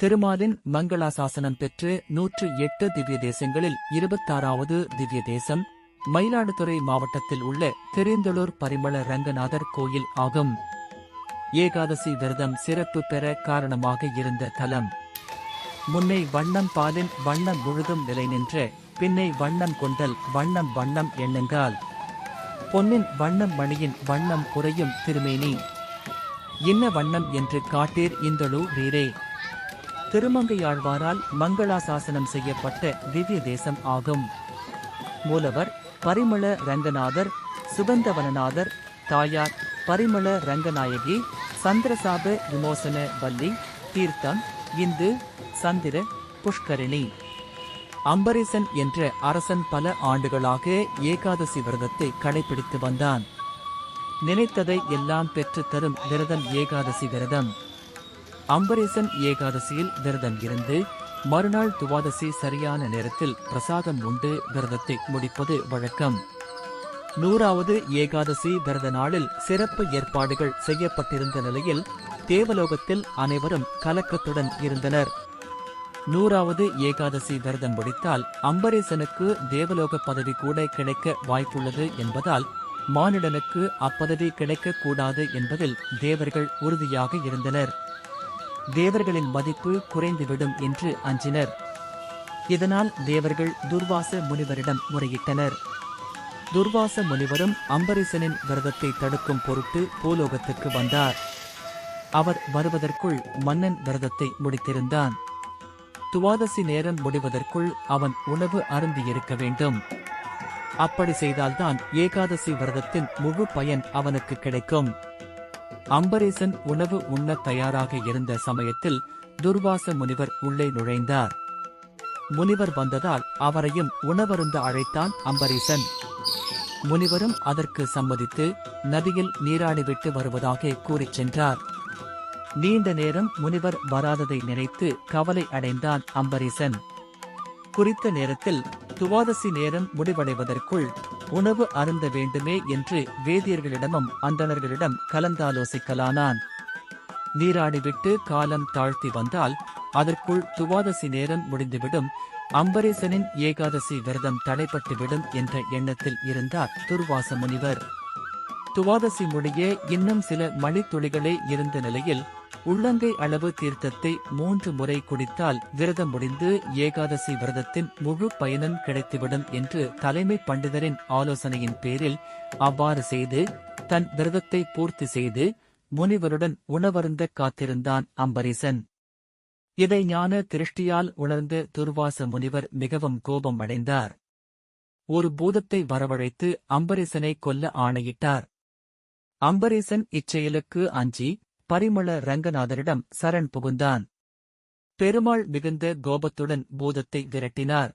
திருமாலின் மங்களாசாசனம் பெற்று நூற்று எட்டு திவ்ய தேசங்களில் இருபத்தாறாவது திவ்ய தேசம் மயிலாடுதுறை மாவட்டத்தில் உள்ள திருந்தலூர் பரிமள ரங்கநாதர் கோயில் ஆகும். ஏகாதசி விரதம் சிறப்பு பெற காரணமாக இருந்த தலம். முன்னை வண்ணம் பாலின் வண்ணம் முழுதும் நிலை நின்ற பின்னை வண்ணம் கொண்டல் வண்ணம் வண்ணம் எண்ணுங்கால். பொன்னின் வண்ணம் மணியின் வண்ணம் குறையும் திருமேனி. இன்ன வண்ணம் என்று காட்டீர் இந்தளு ரீரே திருமங்கையாழ்வாரால் மங்களாசாசனம் செய்யப்பட்ட திவ்ய தேசம் ஆகும். மூலவர் பரிமள ரங்கநாதர் சுகந்தவனநாதர் தாயார் பரிமள ரங்கநாயகி சந்திரசாப விமோசன வள்ளி தீர்த்தம் இந்து சந்திர புஷ்கரிணி. அம்பரீசன் என்ற அரசன் பல ஆண்டுகளாக ஏகாதசி விரதத்தை கடைபிடித்து வந்தான். நினைத்ததை எல்லாம் பெற்றுத் தரும் விரதம் ஏகாதசி விரதம். அம்பரேசன் ஏகாதசியில் விரதம் இருந்து மறுநாள் துவாதசி சரியான நேரத்தில் பிரசாதம் உண்டு விரதத்தை முடிப்பது வழக்கம். நூறாவது ஏகாதசி விரத நாளில் சிறப்பு ஏற்பாடுகள் செய்யப்பட்டிருந்த நிலையில் தேவலோகத்தில் அனைவரும் கலக்கத்துடன் இருந்தனர். நூறாவது ஏகாதசி விரதம் முடித்தால் அம்பரீசனுக்கு தேவலோக பதவி கூட கிடைக்க வாய்ப்புள்ளது என்பதால் மானிடனுக்கு அப்பதவி கிடைக்கக்கூடாது என்பதில் தேவர்கள் உறுதியாக இருந்தனர். தேவர்களின் மதிப்பு குறைந்துவிடும் என்று அஞ்சினர். இதனால் தேவர்கள் துர்வாச முனிவரிடம் முறையிட்டனர். துர்வாச முனிவரும் அம்பரீசனின் விரதத்தை தடுக்கும் பொருட்டு பூலோகத்துக்கு வந்தார். அவர் வருவதற்குள் மன்னன் விரதத்தை முடித்திருந்தான். துவாதசி நேரம் முடிவதற்குள் அவன் உணவு அருந்தியிருக்க வேண்டும். அப்படி செய்தால்தான் ஏகாதசி விரதத்தின் முழு பயன் அவனுக்கு கிடைக்கும். அம்பரீசன் உணவு உண்ணத் தயாராக இருந்த சமயத்தில் துர்வாச முனிவர் உள்ளே நுழைந்தார். முனிவர் வந்ததால் அவரையும் உணவருந்த அழைத்தான் அம்பரீசன். முனிவரும் அதற்கு சம்மதித்து நதியில் நீராடிவிட்டு வருவதாக கூறிச் சென்றார். நீண்ட நேரம் முனிவர் வராததை நினைத்து கவலை அடைந்தான் அம்பரீசன். குறித்த நேரத்தில் துவாதசி நேரம் முடிவடைவதற்குள் உணவு அருந்த வேண்டுமே என்று வேதியர்களிடமும் அந்தணர்களிடம் கலந்தாலோசிக்கலானான். நீராடிவிட்டு காலம் தாழ்த்தி வந்தால் அதற்குள் துவாதசி நேரம் முடிந்துவிடும். அம்பரீசனின் ஏகாதசி விரதம் தடைப்பட்டுவிடும் என்ற எண்ணத்தில் இருந்தார் துர்வாச முனிவர். துவாதசி முடிய இன்னும் சில மணித்துளிகளே இருந்த நிலையில் உள்ளங்கை அளவு தீர்த்தத்தை மூன்று முறை குடித்தால் விரதம் முடிந்து ஏகாதசி விரதத்தின் முழு பயனும் கிடைத்துவிடும் என்று தலைமை பண்டிதரின் ஆலோசனையின் பேரில் அவ்வாறு செய்து தன் விரதத்தை பூர்த்தி செய்து முனிவருடன் உணவருந்த காத்திருந்தான் அம்பரீசன். இதை ஞான திருஷ்டியால் உணர்ந்த துர்வாச முனிவர் மிகவும் கோபம் அடைந்தார். ஒரு பூதத்தை வரவழைத்து அம்பரீசனை கொல்ல ஆணையிட்டார். அம்பரீசன் இச்செயலுக்கு அஞ்சி பரிமள ரங்கநாதரிடம் சரண் புகுந்தான். பெருமாள் மிகுந்த கோபத்துடன் பூதத்தை விரட்டினார்.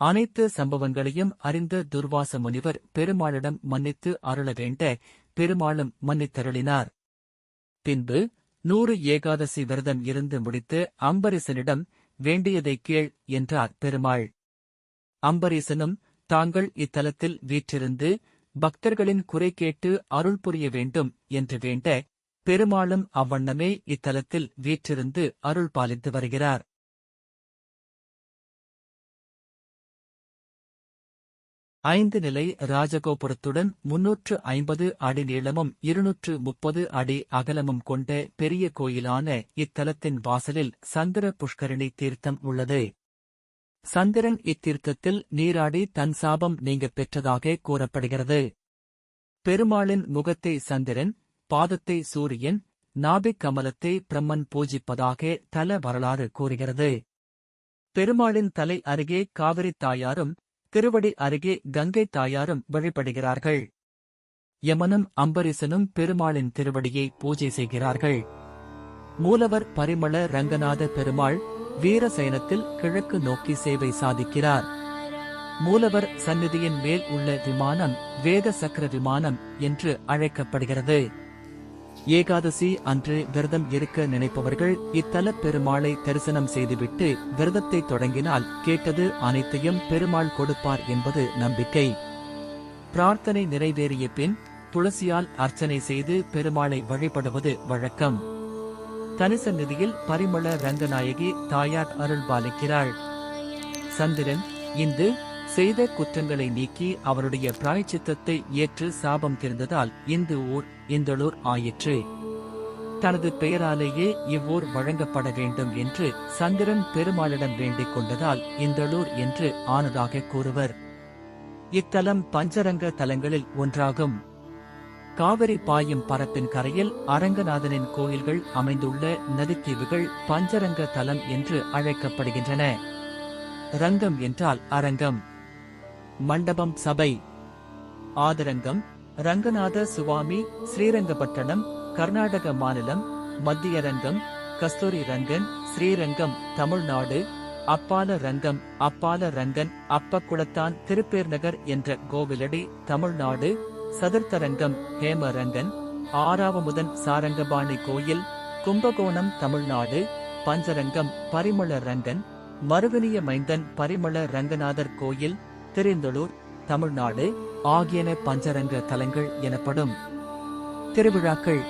அனைத்து சம்பவங்களையும் அறிந்த துர்வாச முனிவர் பெருமாளிடம் மன்னித்து அருள வேண்ட பெருமாளும் மன்னித்தருளினார். பின்பு நூறு ஏகாதசி விரதம் இருந்து முடித்து அம்பரீசனிடம் வேண்டியதை கேள் என்றார் பெருமாள். அம்பரீசனும் தாங்கள் இத்தலத்தில் வீற்றிருந்து பக்தர்களின் குறை கேட்டு அருள் புரிய வேண்டும் என்று வேண்ட பெருமாளும் அவ்வண்ணமே இத்தலத்தில் வீற்றிருந்து அருள் பாலித்து வருகிறார். ஐந்து நிலை ராஜகோபுரத்துடன் முன்னூற்று ஐம்பது அடி நீளமும் இருநூற்று முப்பது அடி அகலமும் கொண்ட பெரிய கோயிலான இத்தலத்தின் வாசலில் சந்திர புஷ்கரணி தீர்த்தம் உள்ளது. சந்திரன் இத்தீர்த்தத்தில் நீராடி தன் சாபம் நீங்க பெற்றதாக கூறப்படுகிறது. பெருமாளின் முகத்தை சந்திரன் பாதத்தை சூரியன் நாபிக் கமலத்தை பிரம்மன் பூஜிப்பதாக தல வரலாறு கூறுகிறது. பெருமாளின் தலை அருகே காவிரி தாயாரும் திருவடி அருகே கங்கை தாயாரும் வழிபடுகிறார்கள். யமனும் அம்பரீசனும் பெருமாளின் திருவடியை பூஜை செய்கிறார்கள். மூலவர் பரிமள ரங்கநாத பெருமாள் வீரசயனத்தில் கிழக்கு நோக்கி சேவை சாதிக்கிறார். மூலவர் சந்நிதியின் மேல் உள்ள விமானம் வேத சக்கர விமானம் என்று அழைக்கப்படுகிறது. ஏகாதசி அன்று விரதம் இருக்க நினைப்பவர்கள் இத்தல பெருமாளை தரிசனம் செய்துவிட்டு விரதத்தை தொடங்கினால் கேட்டது அனைத்தையும் பெருமாள் கொடுப்பார் என்பது நம்பிக்கை. பிரார்த்தனை நிறைவேறிய பின் துளசியால் அர்ச்சனை செய்து பெருமாளை வழிபடுவது வழக்கம். தனிசந்நிதியில் பரிமள ரங்கநாயகி தாயார் அருள் பாலிக்கிறாள் சந்திரன் இந்து செய்த குற்றங்களை நீக்கி அவருடைய பிராயச்சித்தத்தை ஏற்று சாபம் தெரிந்ததால் இந்து ஊர் இந்தளூர் ஆயிற்று. தனது பெயராலேயே இவ்வூர் வழங்கப்பட வேண்டும் என்று சந்திரன் பெருமாளிடம் வேண்டிக் கொண்டதால் இந்தளூர் என்று ஆனதாக கூறுவர். இத்தலம் பஞ்சரங்க தலங்களில் ஒன்றாகும். காவிரி பாயும் பரப்பின் கரையில் அரங்கநாதனின் கோயில்கள் அமைந்துள்ள நதித்தீவுகள் பஞ்சரங்க தலம் என்று அழைக்கப்படுகின்றன. ரங்கம் என்றால் அரங்கம். மண்டபம் சபை. ஆதரங்கம் ரங்கநாத சுவாமி ஸ்ரீரங்கப்பட்டணம் கர்நாடக மாநிலம் மத்திய ரங்கம் கஸ்தூரி ரங்கன் ஸ்ரீரங்கம் தமிழ்நாடு அப்பால ரங்கம் அப்பால ரங்கன் அப்பக்குளத்தான் திருப்பேர் நகர் என்ற கோவிலடி தமிழ்நாடு சதுர்த்தரங்கம் ஹேமரங்கன் ஆறாவமுதன் சாரங்கபாணி கோயில் கும்பகோணம் தமிழ்நாடு பஞ்சரங்கம் பரிமள ரங்கன் மருகனிய மைந்தன் பரிமள ரங்கநாதர் கோயில் திரிந்தலூர் தமிழ்நாடு ஆகியன பஞ்சரங்க தலங்கள் எனப்படும். திருவிழாக்கள்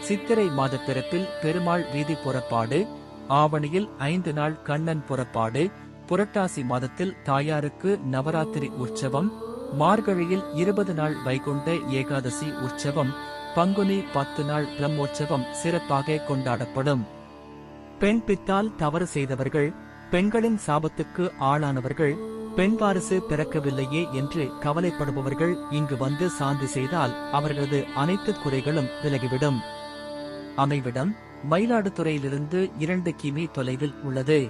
சித்திரை மாத பிறப்பில் பெருமாள் வீதி புறப்பாடு ஆவணியில் ஐந்து நாள் கண்ணன் புறப்பாடு புரட்டாசி மாதத்தில் தாயாருக்கு நவராத்திரி உற்சவம் மார்கழியில் இருபது நாள் வைகுண்ட ஏகாதசி உற்சவம் பங்குனி பத்து நாள் பிரம்மோற்சவம் சிறப்பாக கொண்டாடப்படும். பெண் பித்தால் தவறு செய்தவர்கள் பெண்களின் சாபத்துக்கு ஆளானவர்கள் பெண் வாரிசு பிறக்கவில்லையே என்று கவலைப்படுபவர்கள் இங்கு வந்து சாந்தி செய்தால் அவர்களது அனைத்து குறைகளும் விலகிவிடும். அமைவிடம் மயிலாடுதுறையிலிருந்து இரண்டு கிமி தொலைவில் உள்ளது.